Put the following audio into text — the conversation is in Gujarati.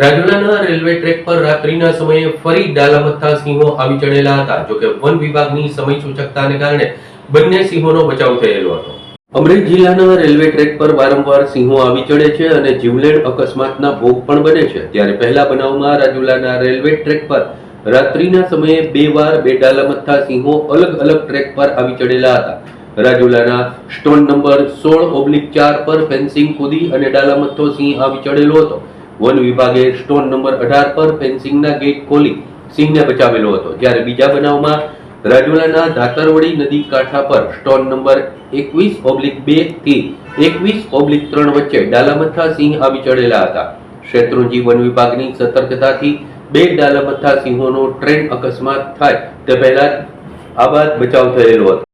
રાજુલાના રેલવે ટ્રેક પર રાત્રિના સમયે ફરી ડાલામથ્થા સિંહો આવી ચડેલા હતા જોકે વન વિભાગની સમય સૂચકતાને કારણે બંને સિંહોનો બચાવ થયેલો હતો. અમરેલી જિલ્લાના રેલવે ટ્રેક પર વારંવાર સિંહો આવી ચડે છે અને જીવલેણ અકસ્માતના ભોગ પણ બને છે. ત્યારે પહેલા બનાવમાં રાજુલાના રેલવે ટ્રેક પર રાત્રિના સમયે બે વાર બે ડાલામથ્થા સિંહો અલગ અલગ ટ્રેક પર આવી ચડેલા હતા. રાજુલાના સ્ટોન નંબર સોળ ઓબ્લિક ચાર પર ફેન્સિંગ કૂદી અને ડાલામથ્થો સિંહ આવી ચડેલો હતો. વન વિભાગે સ્ટોન નંબર અઢાર પર ફેન્સિંગના ગેટ ખોલી સિંહને બચાવેલો હતો. જ્યારે બીજા બનાવમાં રાજુલાના ધાતરવડી નદી કાંઠા પર સ્ટોન નંબર એકવીસ ઓબ્લિક બેથી એકવીસ ઓબ્લિક ત્રણ વચ્ચે ડાલામથા સિંહ આવી ચડેલા હતા. શેત્રુંજી વન વિભાગની સતર્કતાથી બે ડાલામથા સિંહોનો ટ્રેન અકસ્માત થાય તે પહેલા આબાદ બચાવ થયેલો હતો.